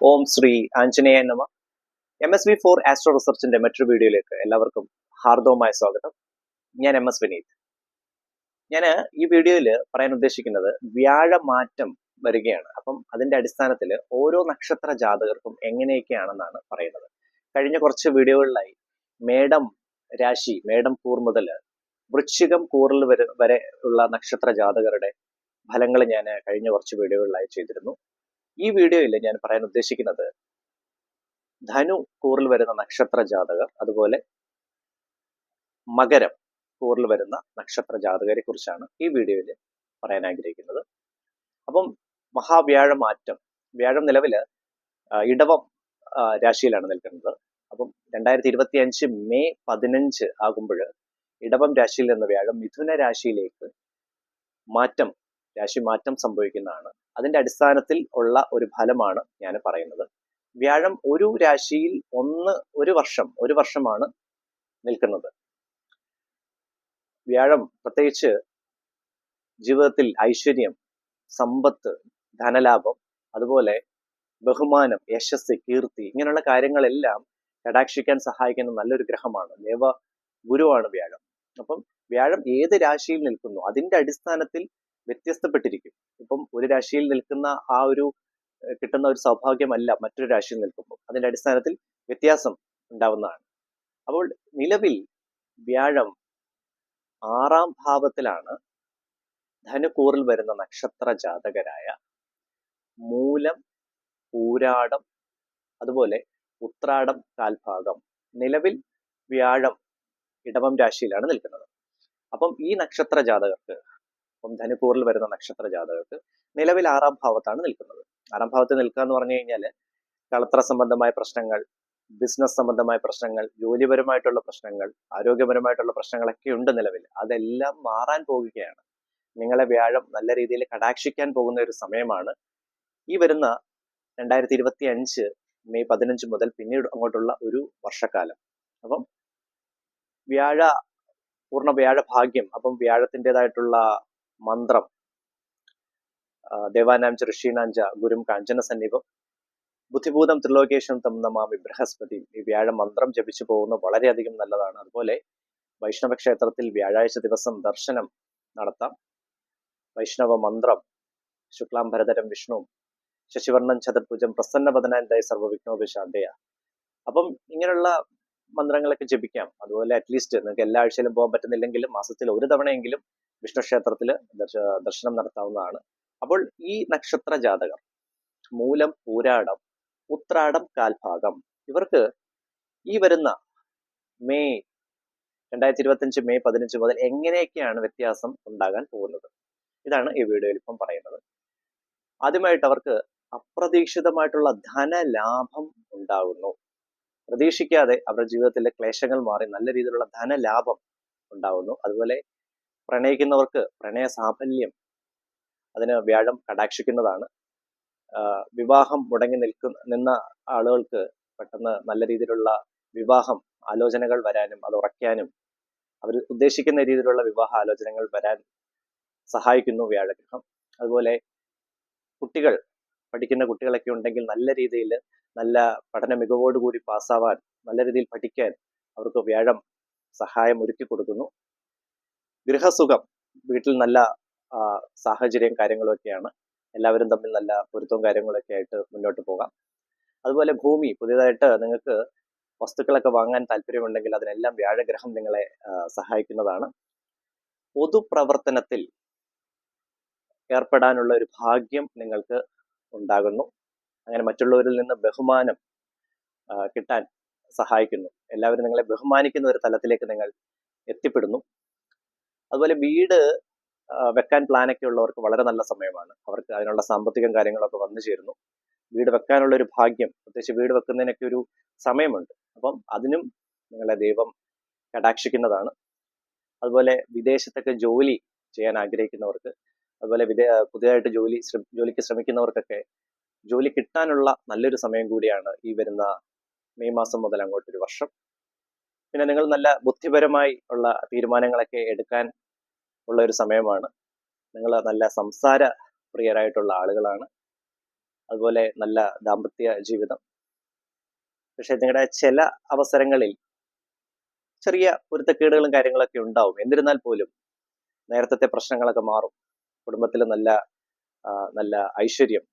ഓം ശ്രീ ആഞ്ജനേയ നമ. M S V for astro റിസർച്ചിന്റെ മറ്റൊരു വീഡിയോയിലേക്ക് എല്ലാവർക്കും ഹാർദവമായ സ്വാഗതം. ഞാൻ എം എസ് വിനീത്. ഞാൻ ഈ വീഡിയോയിൽ പറയാൻ ഉദ്ദേശിക്കുന്നത് വ്യാഴമാറ്റം വരികയാണ്. അപ്പം അതിന്റെ അടിസ്ഥാനത്തിൽ ഓരോ നക്ഷത്ര ജാതകർക്കും എങ്ങനെയൊക്കെയാണെന്നാണ് പറയുന്നത്. കഴിഞ്ഞ കുറച്ച് വീഡിയോകളിലായി മേടം രാശി മേടം കൂർ മുതൽ വൃശ്ചികം കൂറിൽ വരെ വരെ ഉള്ള നക്ഷത്ര ജാതകരുടെ ഫലങ്ങൾ ഞാൻ കഴിഞ്ഞ കുറച്ച് വീഡിയോകളിലായി ചെയ്തിരുന്നു. ഈ വീഡിയോയിൽ ഞാൻ പറയാൻ ഉദ്ദേശിക്കുന്നത് ധനു കൂറിൽ വരുന്ന നക്ഷത്ര ജാതകർ അതുപോലെ മകരം കൂറിൽ വരുന്ന നക്ഷത്ര ജാതകരെ കുറിച്ചാണ് ഈ വീഡിയോയിൽ പറയാൻ ആഗ്രഹിക്കുന്നത്. അപ്പം മഹാവ്യാഴ മാറ്റം വ്യാഴം നിലവിൽ ഇടവം രാശിയിലാണ് നിൽക്കുന്നത്. അപ്പം രണ്ടായിരത്തി ഇരുപത്തി അഞ്ച് മെയ് പതിനഞ്ച് ആകുമ്പോൾ ഇടവം രാശിയിൽ നിന്ന് വ്യാഴം മിഥുന രാശിയിലേക്ക് മാറ്റം രാശി മാറ്റം സംഭവിക്കുന്നതാണ്. അതിന്റെ അടിസ്ഥാനത്തിൽ ഉള്ള ഒരു ഫലമാണ് ഞാൻ പറയുന്നത്. വ്യാഴം ഒരു രാശിയിൽ ഒന്ന് ഒരു വർഷം ഒരു വർഷമാണ് നിൽക്കുന്നത്. വ്യാഴം പ്രത്യേകിച്ച് ജീവിതത്തിൽ ഐശ്വര്യം സമ്പത്ത് ധനലാഭം അതുപോലെ ബഹുമാനം യശസ് കീർത്തി ഇങ്ങനെയുള്ള കാര്യങ്ങളെല്ലാം കടാക്ഷിക്കാൻ സഹായിക്കുന്ന നല്ലൊരു ഗ്രഹമാണ്. ദേവ ഗുരുവാണ് വ്യാഴം. അപ്പം വ്യാഴം ഏത് രാശിയിൽ നിൽക്കുന്നു? അതിന്റെ അടിസ്ഥാനത്തിൽ വ്യത്യസ്തപ്പെട്ടിരിക്കും. ഇപ്പം ഒരു രാശിയിൽ നിൽക്കുന്ന ആ ഒരു കിട്ടുന്ന ഒരു സൗഭാഗ്യമല്ല മറ്റൊരു രാശിയിൽ നിൽക്കുമ്പോൾ. അതിന്റെ അടിസ്ഥാനത്തിൽ വ്യത്യാസം ഉണ്ടാവുന്നതാണ്. അപ്പോൾ നിലവിൽ വ്യാഴം ആറാം ഭാവത്തിലാണ് ധനുക്കൂറിൽ വരുന്ന നക്ഷത്ര ജാതകരായ മൂലം പൂരാടം അതുപോലെ ഉത്രാടം കാൽഭാഗം നിലവിൽ വ്യാഴം ഇടവം രാശിയിലാണ് നിൽക്കുന്നത്. അപ്പം ഈ നക്ഷത്ര ജാതകർക്ക് അപ്പം ധനുക്കൂറിൽ വരുന്ന നക്ഷത്ര ജാതകർക്ക് നിലവിൽ ആറാം ഭാവത്താണ് നിൽക്കുന്നത്. ആറാം ഭാവത്ത് നിൽക്കുക എന്ന് പറഞ്ഞു കഴിഞ്ഞാൽ കളത്ര സംബന്ധമായ പ്രശ്നങ്ങൾ ബിസിനസ് സംബന്ധമായ പ്രശ്നങ്ങൾ ജോലിപരമായിട്ടുള്ള പ്രശ്നങ്ങൾ ആരോഗ്യപരമായിട്ടുള്ള പ്രശ്നങ്ങളൊക്കെ ഉണ്ട് നിലവിൽ. അതെല്ലാം മാറാൻ പോകുകയാണ്. നിങ്ങളെ വ്യാഴം നല്ല രീതിയിൽ കടാക്ഷിക്കാൻ പോകുന്ന ഒരു സമയമാണ്. ഈ വരുന്ന രണ്ടായിരത്തി ഇരുപത്തി അഞ്ച് മെയ് പതിനഞ്ച് മുതൽ പിന്നീട് അങ്ങോട്ടുള്ള ഒരു വർഷക്കാലം. അപ്പം വ്യാഴ പൂർണ വ്യാഴ ഭാഗ്യം അപ്പം വ്യാഴത്തിന്റെതായിട്ടുള്ള മന്ത്രം. ദേവാനാംച ഋഷീനാഞ്ച ഗുരും കാഞ്ചന സന്നിപം ബുദ്ധിഭൂതം ത്രിലോകേശം തം നമാമി ബൃഹസ്പതി ഈ വ്യാഴ മന്ത്രം ജപിച്ചു പോകുന്നത് വളരെയധികം നല്ലതാണ്. അതുപോലെ വൈഷ്ണവ ക്ഷേത്രത്തിൽ വ്യാഴാഴ്ച ദിവസം ദർശനം നടത്താം. വൈഷ്ണവ മന്ത്രം ശുക്ലാംബരധരം വിഷ്ണു ശശിവർണൻ ചതുർഭുജം പ്രസന്നവദനാന്തായ സർവവിഘ്നോപശാന്തയ അപ്പം ഇങ്ങനെയുള്ള മന്ത്രങ്ങളൊക്കെ ജപിക്കാം. അതുപോലെ അറ്റ്ലീസ്റ്റ് നിങ്ങൾക്ക് എല്ലാ ആഴ്ചയിലും പോകാൻ പറ്റുന്നില്ലെങ്കിലും മാസത്തിൽ ഒരു തവണയെങ്കിലും വിഷ്ണു ക്ഷേത്രത്തിൽ ദർശനം നടത്താവുന്നതാണ്. അപ്പോൾ ഈ നക്ഷത്ര ജാതകർ മൂലം പൂരാടം ഉത്രാടം കാൽഭാഗം ഇവർക്ക് ഈ വരുന്ന മെയ് രണ്ടായിരത്തി ഇരുപത്തഞ്ച് മെയ് പതിനഞ്ച് മുതൽ എങ്ങനെയൊക്കെയാണ് വ്യത്യാസം ഉണ്ടാകാൻ പോകുന്നത്? ഇതാണ് ഈ വീഡിയോയിൽ ഇപ്പം പറയുന്നത്. ആദ്യമായിട്ട് അവർക്ക് അപ്രതീക്ഷിതമായിട്ടുള്ള ധനലാഭം ഉണ്ടാകുന്നു പ്രതീക്ഷിക്കാതെ അവരുടെ ജീവിതത്തിലെ ക്ലേശങ്ങൾ മാറി നല്ല രീതിയിലുള്ള ധനലാഭം ഉണ്ടാകുന്നു അതുപോലെ പ്രണയിക്കുന്നവർക്ക് പ്രണയ സാഫല്യം അതിന് വ്യാഴം കടാക്ഷിക്കുന്നതാണ്. വിവാഹം മുടങ്ങി നിൽക്കുന്ന നിന്ന ആളുകൾക്ക് പെട്ടെന്ന് നല്ല രീതിയിലുള്ള വിവാഹം ആലോചനകൾ വരാനും അത് ഉറയ്ക്കാനും അവർ ഉദ്ദേശിക്കുന്ന രീതിയിലുള്ള വിവാഹ ആലോചനകൾ വരാൻ സഹായിക്കുന്നു വ്യാഴഗ്രഹം. അതുപോലെ കുട്ടികൾ പഠിക്കുന്ന കുട്ടികളൊക്കെ ഉണ്ടെങ്കിൽ നല്ല രീതിയിൽ നല്ല പഠന മികവോടുകൂടി പാസ്സാവാൻ നല്ല രീതിയിൽ പഠിക്കാൻ അവർക്ക് വ്യാഴം സഹായം ഒരുക്കി കൊടുക്കുന്നു. ഗൃഹസുഖം വീട്ടിൽ നല്ല സാഹചര്യം കാര്യങ്ങളൊക്കെയാണ്. എല്ലാവരും തമ്മിൽ നല്ല പൊരുത്തവും കാര്യങ്ങളൊക്കെ ആയിട്ട് മുന്നോട്ട് പോകാം. അതുപോലെ ഭൂമി പുതിയതായിട്ട് നിങ്ങൾക്ക് വസ്തുക്കളൊക്കെ വാങ്ങാൻ താല്പര്യമുണ്ടെങ്കിൽ അതിനെല്ലാം വ്യാഴഗ്രഹം നിങ്ങളെ സഹായിക്കുന്നതാണ്. പൊതുപ്രവർത്തനത്തിൽ ഏർപ്പെടാനുള്ള ഒരു ഭാഗ്യം നിങ്ങൾക്ക് ഉണ്ടാകുന്നു. അങ്ങനെ മറ്റുള്ളവരിൽ നിന്ന് ബഹുമാനം കിട്ടാൻ സഹായിക്കുന്നു. എല്ലാവരും നിങ്ങളെ ബഹുമാനിക്കുന്ന ഒരു തലത്തിലേക്ക് നിങ്ങൾ എത്തിപ്പെടുന്നു. അതുപോലെ വീട് വെക്കാൻ പ്ലാനൊക്കെ ഉള്ളവർക്ക് വളരെ നല്ല സമയമാണ്. അവർക്ക് അതിനുള്ള സാമ്പത്തികം കാര്യങ്ങളൊക്കെ വന്നു ചേരുന്നു. വീട് വെക്കാനുള്ള ഒരു ഭാഗ്യം പ്രത്യേകിച്ച് വീട് വെക്കുന്നതിനൊക്കെ ഒരു സമയമുണ്ട്. അപ്പം അതിനും നിങ്ങളെ ദൈവം കടാക്ഷിക്കുന്നതാണ്. അതുപോലെ വിദേശത്തൊക്കെ ജോലി ചെയ്യാൻ ആഗ്രഹിക്കുന്നവർക്ക് അതുപോലെ വിദേ പുതിയതായിട്ട് ജോലി ജോലിക്ക് ശ്രമിക്കുന്നവർക്കൊക്കെ ജോലി കിട്ടാനുള്ള നല്ലൊരു സമയം കൂടിയാണ് ഈ വരുന്ന മെയ് മാസം മുതൽ അങ്ങോട്ടൊരു വർഷം. പിന്നെ നിങ്ങൾ നല്ല ബുദ്ധിപരമായി ഉള്ള തീരുമാനങ്ങളൊക്കെ എടുക്കാൻ ഉള്ള ഒരു സമയമാണ്. നിങ്ങൾ നല്ല സംസാര പ്രിയരായിട്ടുള്ള ആളുകളാണ്. അതുപോലെ നല്ല ദാമ്പത്യ ജീവിതം. പക്ഷെ നിങ്ങളുടെ ചില അവസരങ്ങളിൽ ചെറിയ പൊരുത്തക്കേടുകളും കാര്യങ്ങളൊക്കെ ഉണ്ടാവും. എന്നിരുന്നാൽ പോലും നേരത്തെ പ്രശ്നങ്ങളൊക്കെ മാറും. കുടുംബത്തിൽ നല്ല നല്ല ഐശ്വര്യം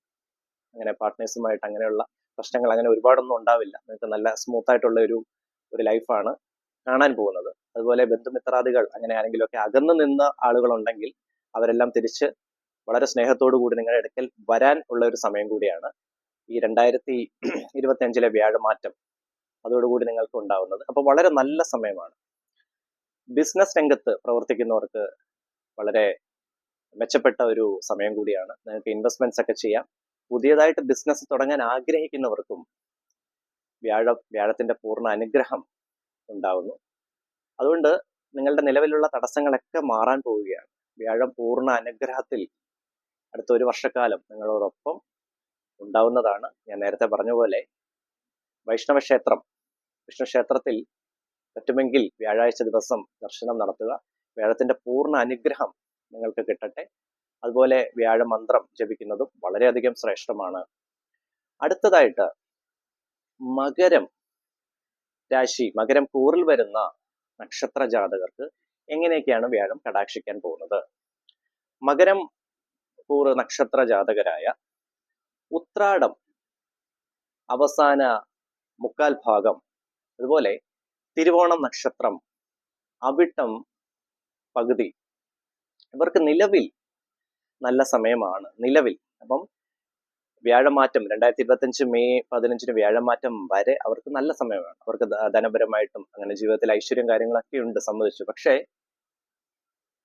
അങ്ങനെ പാർട്ട്നേഴ്സുമായിട്ട് അങ്ങനെയുള്ള പ്രശ്നങ്ങൾ അങ്ങനെ ഒരുപാടൊന്നും ഉണ്ടാവില്ല. നിങ്ങൾക്ക് നല്ല സ്മൂത്ത് ആയിട്ടുള്ള ഒരു ഒരു ലൈഫാണ് കാണാൻ പോകുന്നത്. അതുപോലെ ബന്ധുമിത്രാദികൾ അങ്ങനെ ആരെങ്കിലുമൊക്കെ അകന്നു നിന്ന ആളുകളുണ്ടെങ്കിൽ അവരെല്ലാം തിരിച്ച് വളരെ സ്നേഹത്തോടു കൂടി നിങ്ങളുടെ അടുക്കൽ വരാൻ ഉള്ള ഒരു സമയം കൂടിയാണ് ഈ രണ്ടായിരത്തി ഇരുപത്തി അഞ്ചിലെ വ്യാഴമാറ്റം അതോടുകൂടി നിങ്ങൾക്ക് ഉണ്ടാവുന്നത്. അപ്പോൾ വളരെ നല്ല സമയമാണ്. ബിസിനസ് രംഗത്ത് പ്രവർത്തിക്കുന്നവർക്ക് വളരെ മെച്ചപ്പെട്ട ഒരു സമയം കൂടിയാണ്. നിങ്ങൾക്ക് ഇൻവെസ്റ്റ്മെന്റ്സ് ഒക്കെ ചെയ്യാം. പുതിയതായിട്ട് ബിസിനസ് തുടങ്ങാൻ ആഗ്രഹിക്കുന്നവർക്കും വ്യാഴ വ്യാഴത്തിന്റെ പൂർണ അനുഗ്രഹം ഉണ്ടാവുന്നു. അതുകൊണ്ട് നിങ്ങളുടെ നിലവിലുള്ള തടസ്സങ്ങളൊക്കെ മാറാൻ പോവുകയാണ്. വ്യാഴം പൂർണ അനുഗ്രഹത്തിൽ അടുത്ത ഒരു വർഷക്കാലം നിങ്ങളോടൊപ്പം ഉണ്ടാവുന്നതാണ്. ഞാൻ നേരത്തെ പറഞ്ഞ പോലെ വൈഷ്ണവ ക്ഷേത്രം വിഷ്ണു ക്ഷേത്രത്തിൽ പറ്റുമെങ്കിൽ വ്യാഴാഴ്ച ദിവസം ദർശനം നടത്തുക. വ്യാഴത്തിന്റെ പൂർണ അനുഗ്രഹം നിങ്ങൾക്ക് കിട്ടട്ടെ. അതുപോലെ വ്യാഴമന്ത്രം ജപിക്കുന്നതും വളരെയധികം ശ്രേഷ്ഠമാണ്. അടുത്തതായിട്ട് മകരം രാശി മകരം കൂറിൽ വരുന്ന നക്ഷത്ര ജാതകർക്ക് എങ്ങനെയൊക്കെയാണ് വ്യാഴം കടാക്ഷിക്കാൻ പോകുന്നത്? മകരം കൂറ് നക്ഷത്ര ജാതകരായ ഉത്രാടം അവസാന മുക്കാൽ ഭാഗം അതുപോലെ തിരുവോണം നക്ഷത്രം അവിട്ടം പകുതി ഇവർക്ക് നിലവിൽ നല്ല സമയമാണ്. നിലവിൽ. അപ്പം വ്യാഴമാറ്റം രണ്ടായിരത്തി ഇരുപത്തഞ്ച് മെയ് പതിനഞ്ചിന് വ്യാഴമാറ്റം വരെ അവർക്ക് നല്ല സമയമാണ് അവർക്ക് ധനപരമായിട്ടും അങ്ങനെ ജീവിതത്തിൽ ഐശ്വര്യം കാര്യങ്ങളൊക്കെ ഉണ്ട് സമ്മതിച്ചു പക്ഷേ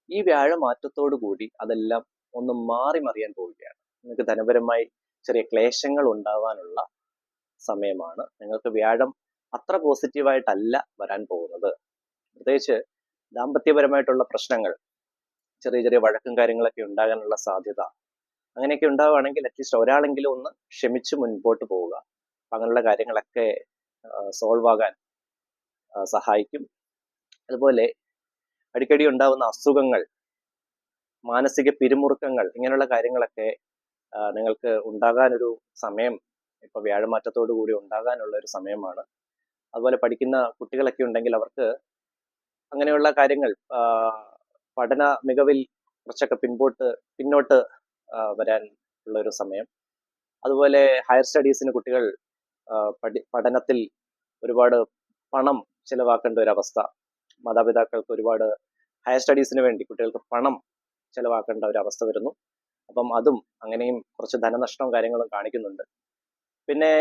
ഈ വ്യാഴമാറ്റത്തോടു കൂടി അതെല്ലാം ഒന്ന് മാറി മറിയാൻ പോവുകയാണ്. നിങ്ങൾക്ക് ധനപരമായി ചെറിയ ക്ലേശങ്ങൾ ഉണ്ടാവാനുള്ള സമയമാണ്. നിങ്ങൾക്ക് വ്യാഴം അത്ര പോസിറ്റീവായിട്ടല്ല വരാൻ പോകുന്നത്. പ്രത്യേകിച്ച് ദാമ്പത്യപരമായിട്ടുള്ള പ്രശ്നങ്ങൾ ചെറിയ ചെറിയ വഴക്കും കാര്യങ്ങളൊക്കെ ഉണ്ടാകാനുള്ള സാധ്യത അങ്ങനെയൊക്കെ ഉണ്ടാവുകയാണെങ്കിൽ അറ്റ്ലീസ്റ്റ് ഒരാളെങ്കിലും ഒന്ന് ക്ഷമിച്ച് മുൻപോട്ട് പോവുക. അങ്ങനെയുള്ള കാര്യങ്ങളൊക്കെ സോൾവ് ആകാൻ സഹായിക്കും. അതുപോലെ അടിക്കടി ഉണ്ടാവുന്ന അസുഖങ്ങൾ മാനസിക പിരിമുറുക്കങ്ങൾ ഇങ്ങനെയുള്ള കാര്യങ്ങളൊക്കെ നിങ്ങൾക്ക് ഉണ്ടാകാനൊരു സമയം ഇപ്പൊ വ്യാഴമാറ്റത്തോടു കൂടി ഉണ്ടാകാനുള്ള ഒരു സമയമാണ്. അതുപോലെ പഠിക്കുന്ന കുട്ടികളൊക്കെ ഉണ്ടെങ്കിൽ അവർക്ക് അങ്ങനെയുള്ള കാര്യങ്ങൾ പഠന മികവിൽ കുറച്ചൊക്കെ പിൻപോട്ട് പിന്നോട്ട് വരാൻ ഉള്ള ഒരു സമയം. അതുപോലെ ഹയർ സ്റ്റഡീസിന് കുട്ടികൾ പഠി പഠനത്തിൽ ഒരുപാട് പണം ചിലവാക്കേണ്ട ഒരു അവസ്ഥ. മാതാപിതാക്കൾക്ക് ഒരുപാട് ഹയർ സ്റ്റഡീസിന് വേണ്ടി കുട്ടികൾക്ക് പണം ചിലവാക്കേണ്ട ഒരു അവസ്ഥ വരുന്നു. അപ്പം അതും അങ്ങനെയും കുറച്ച് ധനനഷ്ടവും കാര്യങ്ങളും കാണിക്കുന്നുണ്ട്. പിന്നെ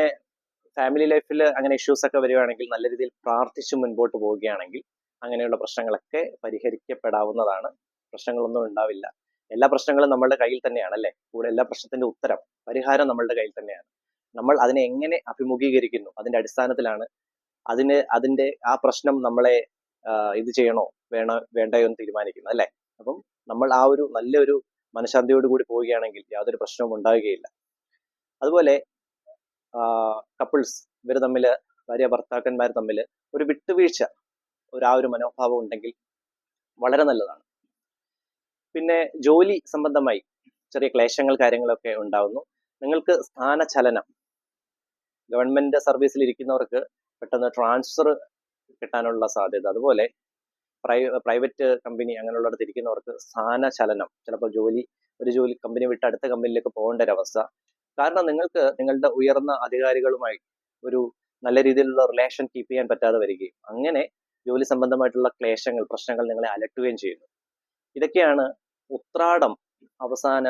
ഫാമിലി ലൈഫിൽ അങ്ങനെ ഇഷ്യൂസ് ഒക്കെ വരികയാണെങ്കിൽ നല്ല രീതിയിൽ പ്രാർത്ഥിച്ച് മുൻപോട്ട് പോവുകയാണെങ്കിൽ അങ്ങനെയുള്ള പ്രശ്നങ്ങളൊക്കെ പരിഹരിക്കപ്പെടാവുന്നതാണ്. പ്രശ്നങ്ങളൊന്നും ഉണ്ടാവില്ല. എല്ലാ പ്രശ്നങ്ങളും നമ്മളുടെ കയ്യിൽ തന്നെയാണ് അല്ലെ? കൂടെ എല്ലാ പ്രശ്നത്തിന്റെ ഉത്തരം പരിഹാരം നമ്മളുടെ കയ്യിൽ തന്നെയാണ്. നമ്മൾ അതിനെ എങ്ങനെ അഭിമുഖീകരിക്കുന്നു? അതിന്റെ അടിസ്ഥാനത്തിലാണ് അതിന് അതിന്റെ ആ പ്രശ്നം നമ്മളെ ഇത് ചെയ്യണോ? വേണോ? വേണ്ടയോ എന്ന് തീരുമാനിക്കുന്നത് അല്ലെ? അപ്പം നമ്മൾ ആ ഒരു നല്ലൊരു മനഃശാന്തിയോട് കൂടി പോവുകയാണെങ്കിൽ യാതൊരു പ്രശ്നവും ഉണ്ടാവുകയില്ല. അതുപോലെ കപ്പിൾസ് ഇവർ തമ്മിൽ ഭാര്യ ഭർത്താക്കന്മാർ തമ്മിൽ ഒരു വിട്ടുവീഴ്ച ഒരു ആ ഒരു മനോഭാവം ഉണ്ടെങ്കിൽ വളരെ നല്ലതാണ്. പിന്നെ ജോലി സംബന്ധമായി ചെറിയ ക്ലേശങ്ങൾ കാര്യങ്ങളൊക്കെ ഉണ്ടാവുന്നു. നിങ്ങൾക്ക് സ്ഥാനചലനം ഗവൺമെന്റ് സർവീസിൽ ഇരിക്കുന്നവർക്ക് പെട്ടെന്ന് ട്രാൻസ്ഫർ കിട്ടാനുള്ള സാധ്യത. അതുപോലെ പ്രൈ പ്രൈവറ്റ് കമ്പനി അങ്ങനെയുള്ളിടത്ത് ഇരിക്കുന്നവർക്ക് സ്ഥാനചലനം ചിലപ്പോൾ ജോലി ഒരു ജോലി കമ്പനി വിട്ട് അടുത്ത കമ്പനിയിലേക്ക് പോകേണ്ട ഒരു അവസ്ഥ. കാരണം നിങ്ങൾക്ക് നിങ്ങളുടെ ഉയർന്ന അധികാരികളുമായി ഒരു നല്ല രീതിയിലുള്ള റിലേഷൻ കീപ്പ് ചെയ്യാൻ പറ്റാതെ വരികയും അങ്ങനെ ജോലി സംബന്ധമായിട്ടുള്ള ക്ലേശങ്ങൾ പ്രശ്നങ്ങൾ നിങ്ങളെ അലട്ടുകയും ചെയ്യുന്നു. ഇതൊക്കെയാണ് ഉത്രാടം അവസാന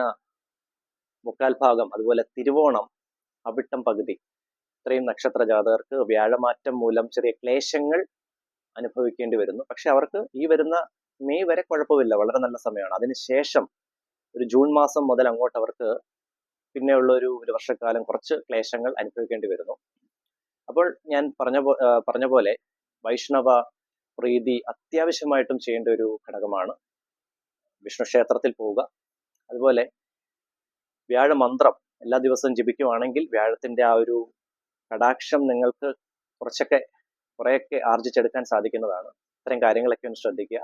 മുക്കാൽ ഭാഗം അതുപോലെ തിരുവോണം അവിട്ടം പകുതി. ഇത്രയും നക്ഷത്ര ജാതകർക്ക് വ്യാഴമാറ്റം മൂലം ചെറിയ ക്ലേശങ്ങൾ അനുഭവിക്കേണ്ടി വരുന്നു. പക്ഷെ അവർക്ക് ഈ വരുന്ന മെയ് വരെ കുഴപ്പമില്ല. വളരെ നല്ല സമയമാണ്. അതിനുശേഷം ഒരു ജൂൺ മാസം മുതൽ അങ്ങോട്ട് അവർക്ക് പിന്നെയുള്ള ഒരു ഒരു വർഷക്കാലം കുറച്ച് ക്ലേശങ്ങൾ അനുഭവിക്കേണ്ടി വരുന്നു. അപ്പോൾ ഞാൻ പറഞ്ഞ പറഞ്ഞ പോലെ വൈഷ്ണവ പ്രീതി അത്യാവശ്യമായിട്ടും ചെയ്യേണ്ട ഒരു ഘടകമാണ്. വിഷ്ണു ക്ഷേത്രത്തിൽ പോവുക. അതുപോലെ വ്യാഴമന്ത്രം എല്ലാ ദിവസവും ജപിക്കുവാണെങ്കിൽ വ്യാഴത്തിന്റെ ആ ഒരു കടാക്ഷം നിങ്ങൾക്ക് കുറച്ചൊക്കെ കുറെയൊക്കെ ആർജിച്ചെടുക്കാൻ സാധിക്കുന്നതാണ്. ഇത്തരം കാര്യങ്ങളൊക്കെ ഒന്ന് ശ്രദ്ധിക്കുക.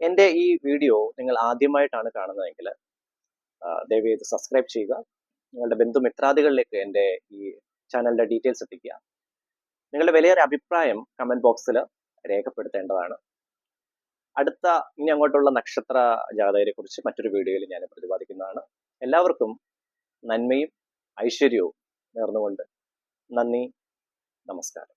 എന്റെ ഈ വീഡിയോ നിങ്ങൾ ആദ്യമായിട്ടാണ് കാണുന്നതെങ്കിൽ ദയവ് ചെയ്ത് സബ്സ്ക്രൈബ് ചെയ്യുക. നിങ്ങളുടെ ബന്ധുമിത്രാദികളിലേക്ക് എന്റെ ഈ ചാനലിന്റെ ഡീറ്റെയിൽസ് എത്തിക്കുക. നിങ്ങളുടെ വിലയേറെ അഭിപ്രായം കമന്റ് ബോക്സിൽ രേഖപ്പെടുത്തേണ്ടതാണ്. അടുത്ത ഇനി അങ്ങോട്ടുള്ള നക്ഷത്ര ജാതകരെ കുറിച്ച് മറ്റൊരു വീഡിയോയിൽ ഞാൻ പ്രതിപാദിക്കുന്നതാണ്. എല്ലാവർക്കും നന്മയും ഐശ്വര്യവും നേർന്നുകൊണ്ട് നന്ദി നമസ്കാരം.